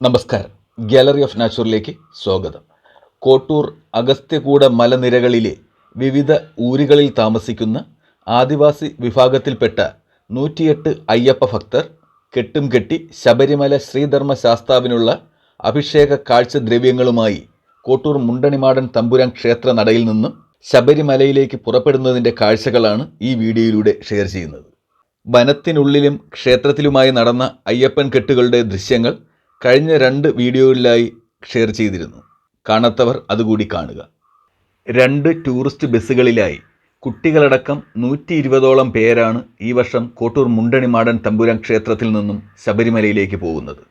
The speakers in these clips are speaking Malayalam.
നമസ്കാരം. ഗാലറി ഓഫ് നാച്ചുറിലേക്ക് സ്വാഗതം. കോട്ടൂർ അഗസ്ത്യകൂട മലനിരകളിലെ വിവിധ ഊരുകളിൽ താമസിക്കുന്ന ആദിവാസി വിഭാഗത്തിൽപ്പെട്ട നൂറ്റിയെട്ട് അയ്യപ്പ ഭക്തർ കെട്ടും കെട്ടി ശബരിമല ശ്രീധർമ്മ ശാസ്താവിനുള്ള അഭിഷേക കാഴ്ച ദ്രവ്യങ്ങളുമായി കോട്ടൂർ മുണ്ടണിമാടൻ തമ്പുരാൻ ക്ഷേത്ര നടയിൽ നിന്നും ശബരിമലയിലേക്ക് പുറപ്പെടുന്നതിന്റെ കാഴ്ചകളാണ് ഈ വീഡിയോയിലൂടെ ഷെയർ ചെയ്യുന്നത്. വനത്തിനുള്ളിലും ക്ഷേത്രത്തിലുമായി നടന്ന അയ്യപ്പൻ കെട്ടുകളുടെ ദൃശ്യങ്ങൾ കഴിഞ്ഞ രണ്ട് വീഡിയോകളിലായി ഷെയർ ചെയ്തിരുന്നു. കാണാത്തവർ അതുകൂടി കാണുക. രണ്ട് ടൂറിസ്റ്റ് ബസ്സുകളിലായി കുട്ടികളടക്കം നൂറ്റി ഇരുപതോളം പേരാണ് ഈ വർഷം കോട്ടൂർ മുണ്ടണിമാടൻ തമ്പുരാൻ ക്ഷേത്രത്തിൽ നിന്നും ശബരിമലയിലേക്ക് പോകുന്നത്.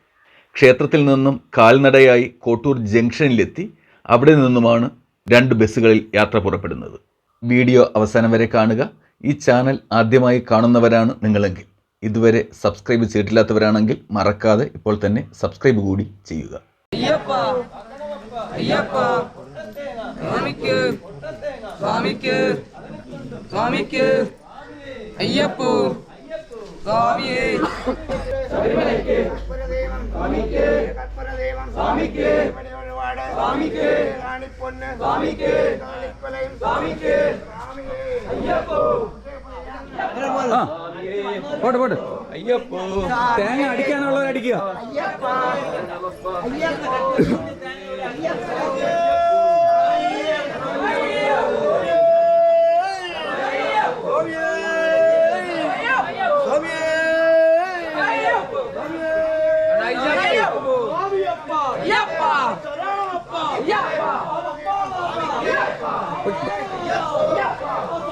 ക്ഷേത്രത്തിൽ നിന്നും കാൽനടയായി കോട്ടൂർ ജംഗ്ഷനിലെത്തി അവിടെ നിന്നുമാണ് രണ്ട് ബസ്സുകളിൽ യാത്ര പുറപ്പെടുന്നത്. വീഡിയോ അവസാനം വരെ കാണുക. ഈ ചാനൽ ആദ്യമായി കാണുന്നവരാണ് നിങ്ങളെങ്കിൽ. ഇതുവരെ സബ്സ്ക്രൈബ് ചെയ്തിട്ടില്ലാത്തവരാണെങ്കിൽ മറക്കാതെ ഇപ്പോൾ തന്നെ സബ്സ്ക്രൈബ് കൂടി ചെയ്യുക. അയ്യപ്പ അയ്യപ്പ സ്വാമിക്ക് സ്വാമിക്ക് സ്വാമിക്ക് അയ്യപ്പോ സ്വാമിയേ. സ്വാമിക്ക് ഒരുപാട് സ്വാമിക്ക്. കാണിപ്പൊന്ന് സ്വാമിക്ക് കാണിക്കൊലയും സ്വാമിക്ക്. അയ്യപ്പോ പോട്ടെ പോട്ടെ. അയ്യപ്പോ. തേങ്ങ അടിക്കാനുള്ളവർ അടിക്കുക.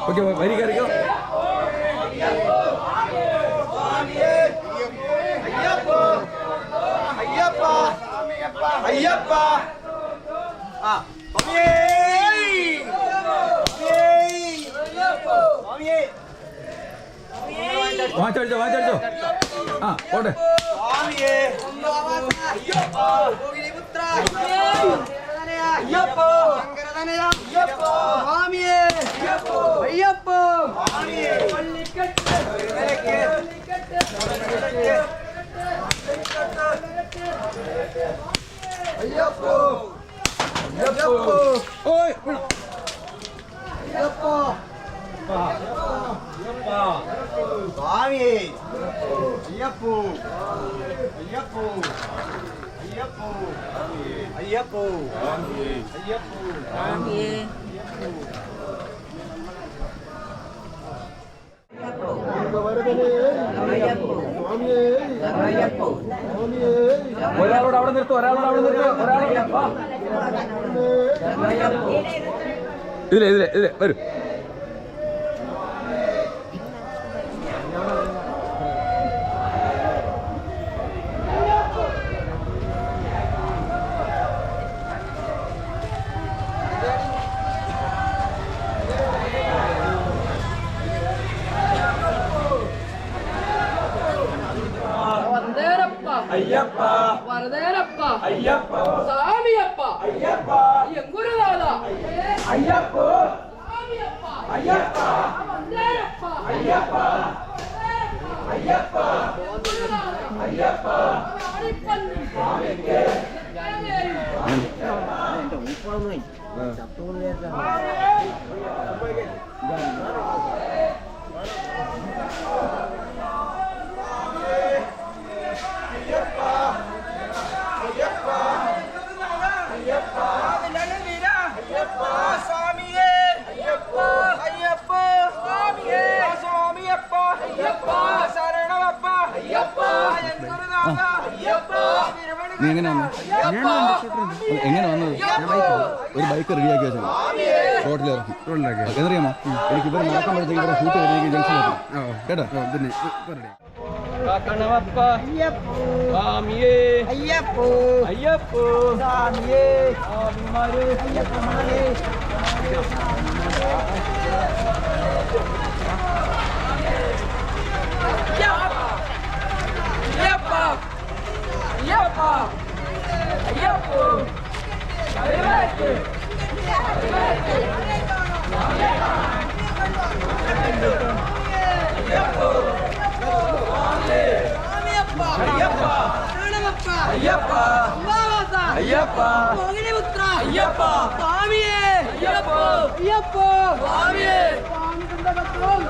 ഓക്കെ വരി കയറിക്കോ. അയ്യപ്പ ആ സ്വാമിയേ സ്വാമിയേ വാങ്ങിച്ചടിച്ചോ വാങ്ങിച്ചടിച്ചോ ആ പോട്ടെ സ്വാമിയേ അയ്യപ്പ ഗോവിലിപുത്ര അയ്യപ്പ ശങ്കരതനയ അയ്യപ്പ സ്വാമിയേ അയ്യപ്പ അയ്യപ്പ സ്വാമിയേ പള്ളിക്കെട്ട് അയ്യപ്പ അയ്യപ്പ ഓയ് അയ്യപ്പ സ്വാമിയേ അയ്യപ്പോ അയ്യപ്പോ അയ്യപ്പോ അയ്യപ്പോ അയ്യപ്പോ ഒരാളോട് അവിടെ നിർത്തും ഒരാളോട് അവിടെ നിർത്തും ഒരാളോട്. ഇതിലെ ഇതിലെ ഇതിലെ വരൂ ஐயப்பா. சாமி அப்பா ஐயப்பா. எங்குருதாதா ஐயப்போ. சாமி அப்பா ஐயப்பா வந்தாரப்பா ஐயப்பா ஐயப்பா. ஐயப்பா அடிப்பண்ணு. சாமிக்கு உப்பாமை சத்தம் நேரம் നീ എങ്ങനെ വന്നു എങ്ങനെ വന്നത്? ഒരു ബൈക്ക് റെഡിയാക്കി വെച്ചത്. റോട്ടിൽ ഇറക്കി. എന്നറിയാമോ എനിക്ക് ഇവർ നടക്കുമ്പോഴത്തേക്ക് ഇവരെ കൂട്ടി? വരുന്നെങ്കിൽ ജംഗ്ഷൻ കേട്ടോ പിന്നെ ஐயப்பா ஐயப்போ அறிவாய்க்கு அறிவாய்க்கு ஐயப்போ ஐயப்பா ஐயப்பா ஐயப்பா ஐயப்பா அக்னிபுத்ரா ஐயப்பா சுவாமியே ஐயப்போ ஐயப்போ சுவாமியே ஐயப்போ திண்டகத்தோம்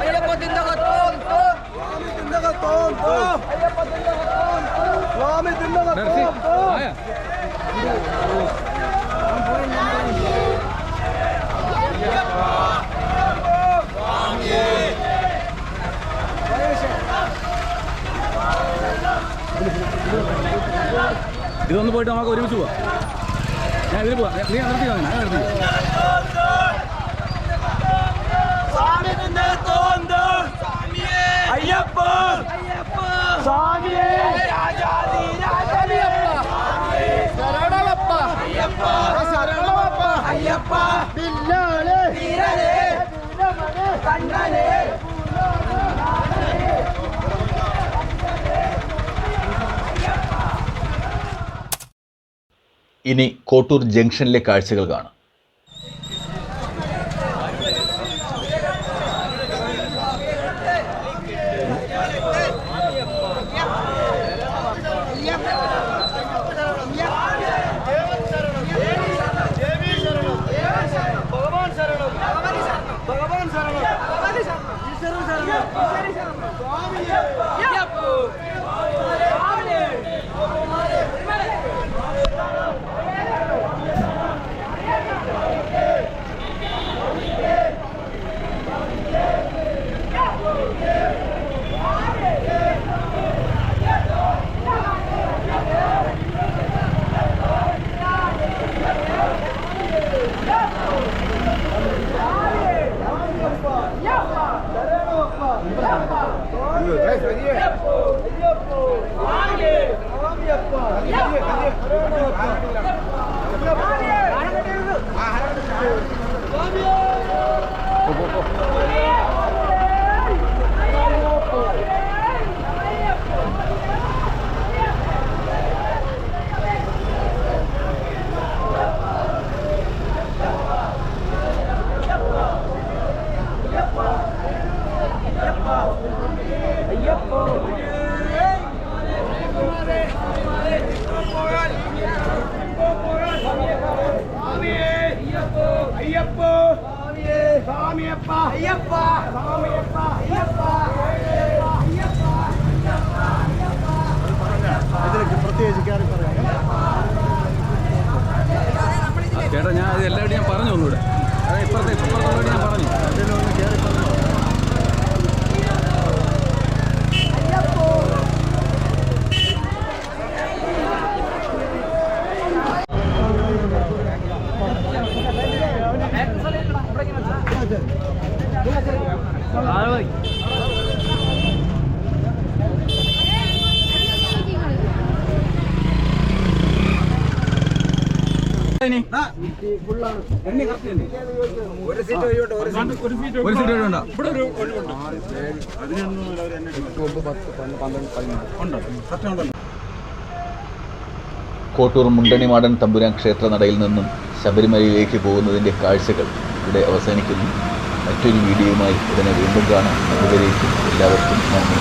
ஐயப்போ திண்டகத்தோம் ஐயப்போ അയ്യപ്പ edin lan. ആയാ. ഇതൊന്ന് പോയിട്ട് നമുക്ക് ഒരുമിച്ച് പോവാം. ഞാൻ ഇതിൽ പോവാം. നീ നിർത്തി ഞാൻ നിർത്തി അയ്യപ്പ. സ്വാമിയേ ഇനി കോട്ടൂർ ജംഗ്ഷനിലെ കാഴ്ചകൾ കാണാം. അയ്യപ്പ ഒരു സീറ്റ് ഒഴിവുണ്ടോ കോട്ടൂർ മുണ്ടണിമാടൻ തമ്പുരാൻ ക്ഷേത്ര നടയിൽ നിന്നും ശബരിമലയിലേക്ക് പോകുന്നതിന്റെ കാഴ്ചകൾ ഇവിടെ അവസാനിക്കുന്നു. മറ്റൊരു വീഡിയോയുമായി ഉടനെ വീണ്ടും കാണാം. അതുവരേക്കും എല്ലാവർക്കും നന്ദി.